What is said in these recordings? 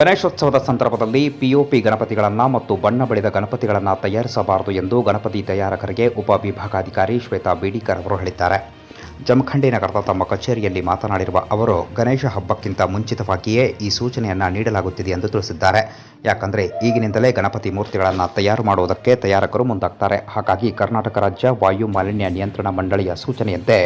ಗಣೇಶೋತ್ಸವದ ಸಂದರ್ಭದಲ್ಲಿ ಪಿಒಪಿ ಗಣಪತಿಗಳನ್ನು ಮತ್ತು ಬಣ್ಣ ಬಳಿದ ಗಣಪತಿಗಳನ್ನು ತಯಾರಿಸಬಾರದು ಎಂದು ಗಣಪತಿ ತಯಾರಕರಿಗೆ ಉಪವಿಭಾಗಾಧಿಕಾರಿ ಶ್ವೇತಾ ಬೀಡಿಕರ್ ಅವರು ಹೇಳಿದ್ದಾರೆ. ಜಮಖಂಡಿ ನಗರದ ತಮ್ಮ ಕಚೇರಿಯಲ್ಲಿ ಮಾತನಾಡಿರುವ ಅವರು, ಗಣೇಶ ಹಬ್ಬಕ್ಕಿಂತ ಮುಂಚಿತವಾಗಿಯೇ ಈ ಸೂಚನೆಯನ್ನು ನೀಡಲಾಗುತ್ತಿದೆ ಎಂದು ತಿಳಿಸಿದ್ದಾರೆ. ಯಾಕಂದರೆ ಈಗಿನಿಂದಲೇ ಗಣಪತಿ ಮೂರ್ತಿಗಳನ್ನು ತಯಾರು ಮಾಡುವುದಕ್ಕೆ ತಯಾರಕರು ಮುಂದಾಗ್ತಾರೆ. ಹಾಗಾಗಿ ಕರ್ನಾಟಕ ರಾಜ್ಯ ವಾಯು ಮಾಲಿನ್ಯ ನಿಯಂತ್ರಣ ಮಂಡಳಿಯ ಸೂಚನೆಯಂತೆ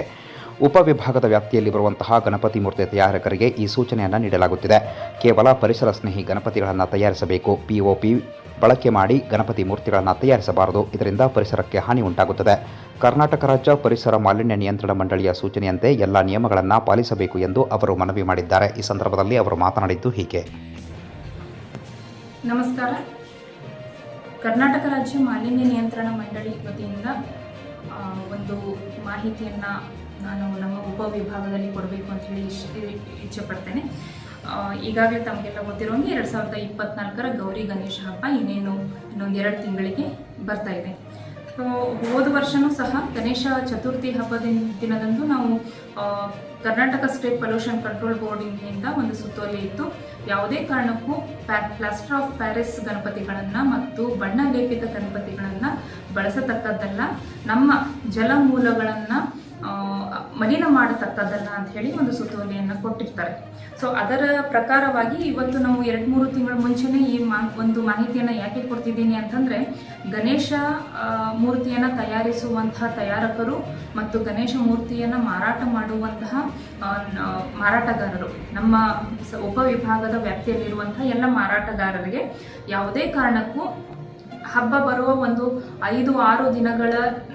ಉಪವಿಭಾಗದ ವ್ಯಾಪ್ತಿಯಲ್ಲಿ ಬರುವಂತಹ ಗಣಪತಿ ಮೂರ್ತಿ ತಯಾರಕರಿಗೆ ಈ ಸೂಚನೆಯನ್ನು ನೀಡಲಾಗುತ್ತಿದೆ. ಕೇವಲ ಪರಿಸರ ಸ್ನೇಹಿ ಗಣಪತಿಗಳನ್ನು ತಯಾರಿಸಬೇಕು. ಪಿಒಪಿ ಬಳಕೆ ಮಾಡಿ ಗಣಪತಿ ಮೂರ್ತಿಗಳನ್ನು ತಯಾರಿಸಬಾರದು. ಇದರಿಂದ ಪರಿಸರಕ್ಕೆ ಹಾನಿ ಉಂಟಾಗುತ್ತದೆ. ಕರ್ನಾಟಕ ರಾಜ್ಯ ಪರಿಸರ ಮಾಲಿನ್ಯ ನಿಯಂತ್ರಣ ಮಂಡಳಿಯ ಸೂಚನೆಯಂತೆ ಎಲ್ಲ ನಿಯಮಗಳನ್ನು ಪಾಲಿಸಬೇಕು ಎಂದು ಅವರು ಮನವಿ ಮಾಡಿದ್ದಾರೆ. ಈ ಸಂದರ್ಭದಲ್ಲಿ ಅವರು ಮಾತನಾಡಿದ್ದು ಹೀಗೆ. ನಮಸ್ಕಾರ. ಕರ್ನಾಟಕ ರಾಜ್ಯ ಮಾಲಿನ್ಯ ನಿಯಂತ್ರಣ ಮಂಡಳಿ ವತಿಯಿಂದ ಒಂದು ಮಾಹಿತಿಯನ್ನು ನಾನು ನಮ್ಮ ಉಪವಿಭಾಗದಲ್ಲಿ ಕೊಡಬೇಕು ಅಂತ ಹೇಳಿ ಇಚ್ಛೆ ಪಡ್ತೇನೆ ಈಗಾಗಲೇ ತಮಗೆಲ್ಲ ಗೊತ್ತಿರೋಂಗೆ ಎರಡು ಸಾವಿರದ ಇಪ್ಪತ್ನಾಲ್ಕರ ಗೌರಿ ಗಣೇಶ ಹಬ್ಬ ಇನ್ನೇನು ಇನ್ನೊಂದು ಎರಡು ತಿಂಗಳಿಗೆ ಬರ್ತಾ ಇದೆ. ಸೊ ಹೋದ ವರ್ಷನೂ ಸಹ ಗಣೇಶ ಚತುರ್ಥಿ ಹಬ್ಬದ ದಿನದಂದು ನಾವು ಕರ್ನಾಟಕ ಸ್ಟೇಟ್ ಪೊಲ್ಯೂಷನ್ ಕಂಟ್ರೋಲ್ ಬೋರ್ಡಿನಿಂದ ಒಂದು ಸುತ್ತೋಲೆ ಇತ್ತು. ಯಾವುದೇ ಕಾರಣಕ್ಕೂ ಪ್ಯಾ, ಪ್ಲಾಸ್ಟರ್ ಆಫ್ ಪ್ಯಾರಿಸ್ ಗಣಪತಿಗಳನ್ನು ಮತ್ತು ಬಣ್ಣ ಲೇಪಿತ ಗಣಪತಿಗಳನ್ನು ಬಳಸತಕ್ಕದ್ದಲ್ಲ. ನಮ್ಮ ಜಲಮೂಲಗಳನ್ನು ಮಲಿನ ಮಾಡತಕ್ಕದ್ದಲ್ಲ ಅಂತ ಹೇಳಿ ಒಂದು ಸುತ್ತೋಲೆಯನ್ನು ಕೊಟ್ಟಿರ್ತಾರೆ. ಸೊ ಅದರ ಪ್ರಕಾರವಾಗಿ ಇವತ್ತು ನಾವು ಎರಡು ಮೂರು ತಿಂಗಳ ಮುಂಚೆನೇ ಈ ಮಾ, ಒಂದು ಮಾಹಿತಿಯನ್ನು ಯಾಕೆ ಕೊಡ್ತಿದ್ದೀನಿ ಅಂತಂದರೆ, ಗಣೇಶ ಮೂರ್ತಿಯನ್ನು ತಯಾರಿಸುವಂತಹ ತಯಾರಕರು ಮತ್ತು ಗಣೇಶ ಮೂರ್ತಿಯನ್ನು ಮಾರಾಟ ಮಾಡುವಂತಹ ಮಾರಾಟಗಾರರು. ನಮ್ಮ ಉಪವಿಭಾಗದ ವ್ಯಾಪ್ತಿಯಲ್ಲಿರುವಂತಹ ಎಲ್ಲ ಮಾರಾಟಗಾರರಿಗೆ ಯಾವುದೇ ಕಾರಣಕ್ಕೂ ಹಬ್ಬ ಬರುವ ಒಂದು ಐದು ಆರು ದಿನಗಳ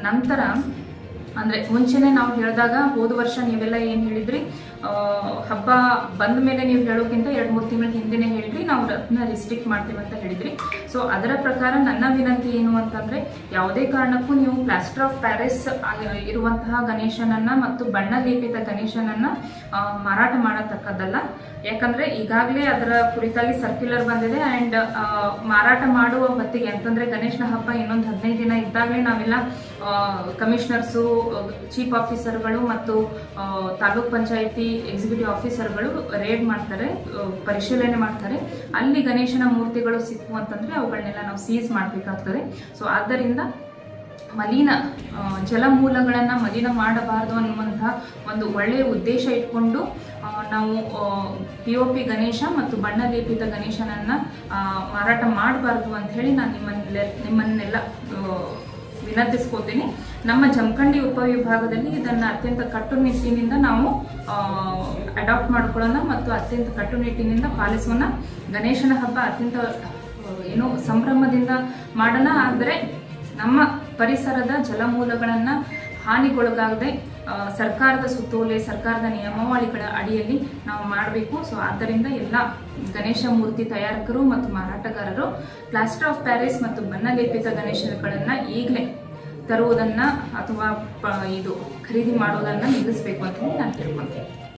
ನಂತರ ಅಂದರೆ ಮುಂಚೆನೆ ನಾವು ಹೇಳಿದಾಗ ಹೋದ ವರ್ಷ ನೀವೆಲ್ಲ ಏನು ಹೇಳಿದ್ರಿ? ಹಬ್ಬ ಬಂದ ಮೇಲೆ ನೀವು ಹೇಳೋಕ್ಕಿಂತ ಎರಡು ಮೂರು ತಿಂಗಳ ಹಿಂದೆನೇ ಹೇಳ್ರಿ, ನಾವು ರತ್ನ ರಿಸ್ಟ್ರಿಕ್ಟ್ ಮಾಡ್ತೀವಿ ಅಂತ ಹೇಳಿದ್ರಿ. ಸೊ ಅದರ ಪ್ರಕಾರ ನನ್ನ ವಿನಂತಿ ಏನು ಅಂತಂದರೆ, ಯಾವುದೇ ಕಾರಣಕ್ಕೂ ನೀವು ಪ್ಲಾಸ್ಟರ್ ಆಫ್ ಪ್ಯಾರಿಸ್ ಇರುವಂತಹ ಗಣೇಶನನ್ನ ಮತ್ತು ಬಣ್ಣ ಲೇಪಿತ ಗಣೇಶನನ್ನ ಮಾರಾಟ ಮಾಡತಕ್ಕದ್ದಲ್ಲ. ಯಾಕಂದ್ರೆ ಈಗಾಗಲೇ ಅದರ ಕುರಿತಾಗಿ ಸರ್ಕ್ಯುಲರ್ ಬಂದಿದೆ ಆ್ಯಂಡ್ ಮಾರಾಟ ಮಾಡುವ ಹೊತ್ತಿಗೆ, ಅಂತಂದ್ರೆ ಗಣೇಶನ ಹಬ್ಬ ಇನ್ನೊಂದು ಹದಿನೈದು ದಿನ ಇದ್ದಾಗಲೇ ನಾವೆಲ್ಲ ಕಮಿಷನರ್ಸು ಚೀಫ್ ಆಫೀಸರ್ಗಳು ಮತ್ತು ತಾಲೂಕ್ ಪಂಚಾಯಿತಿ ಎಕ್ಸಿಕ್ಯೂಟಿವ್ ಆಫೀಸರ್ಗಳು ರೇಡ್ ಮಾಡ್ತಾರೆ ಪರಿಶೀಲನೆ ಮಾಡ್ತಾರೆ. ಅಲ್ಲಿ ಗಣೇಶನ ಮೂರ್ತಿಗಳು ಸಿಕ್ಕು ಅಂತಂದರೆ ಅವುಗಳನ್ನೆಲ್ಲ ನಾವು ಸೀಸ್ ಮಾಡಬೇಕಾಗ್ತದೆ. ಸೊ ಆದ್ದರಿಂದ ಮಲಿನ ಜಲಮೂಲಗಳನ್ನು ಮಲಿನ ಮಾಡಬಾರದು ಅನ್ನುವಂಥ ಒಂದು ಒಳ್ಳೆಯ ಉದ್ದೇಶ ಇಟ್ಕೊಂಡು ನಾವು ಪಿ ಒ ಪಿ ಗಣೇಶ ಮತ್ತು ಬಣ್ಣ ಲೇಪಿತ ಗಣೇಶನನ್ನು ಮಾರಾಟ ಮಾಡಬಾರ್ದು ಅಂತ ಹೇಳಿ ನಾನು ನಿಮ್ಮನ್ನೆಲ್ಲ ನಿಮ್ಮನ್ನೆಲ್ಲ ವಿನಂತಿಸ್ಕೋತೀನಿ. ನಮ್ಮ ಜಮಖಂಡಿ ಉಪವಿಭಾಗದಲ್ಲಿ ಇದನ್ನು ಅತ್ಯಂತ ಕಟ್ಟುನಿಟ್ಟಿನಿಂದ ನಾವು ಅಡಾಪ್ಟ್ ಮಾಡ್ಕೊಳ್ಳೋಣ ಮತ್ತು ಅತ್ಯಂತ ಕಟ್ಟುನಿಟ್ಟಿನಿಂದ ಪಾಲಿಸೋಣ. ಗಣೇಶನ ಹಬ್ಬ ಅತ್ಯಂತ, ಏನು, ಸಂಭ್ರಮದಿಂದ ಮಾಡೋಣ. ಆದರೆ ನಮ್ಮ ಪರಿಸರದ ಜಲಮೂಲಗಳನ್ನು ಹಾನಿಗೊಳಗಾಗದೆ ಸರ್ಕಾರದ ಸುತ್ತೋಲೆ, ಸರ್ಕಾರದ ನಿಯಮಾವಳಿಗಳ ಅಡಿಯಲ್ಲಿ ನಾವು ಮಾಡಬೇಕು. ಸೊ ಆದ್ದರಿಂದ ಎಲ್ಲ ಗಣೇಶ ಮೂರ್ತಿ ತಯಾರಕರು ಮತ್ತು ಮಾರಾಟಗಾರರು ಪ್ಲಾಸ್ಟರ್ ಆಫ್ ಪ್ಯಾರಿಸ್ ಮತ್ತು ಬಣ್ಣ ಲೇಪಿತ ಗಣೇಶಗಳನ್ನು ಈಗಲೇ ತರುವುದನ್ನು ಅಥವಾ ಇದು ಖರೀದಿ ಮಾಡೋದನ್ನು ನಿಲ್ಲಿಸಬೇಕು ಅಂತ ನಾನು ತಿಳ್ಕೊತೀನಿ.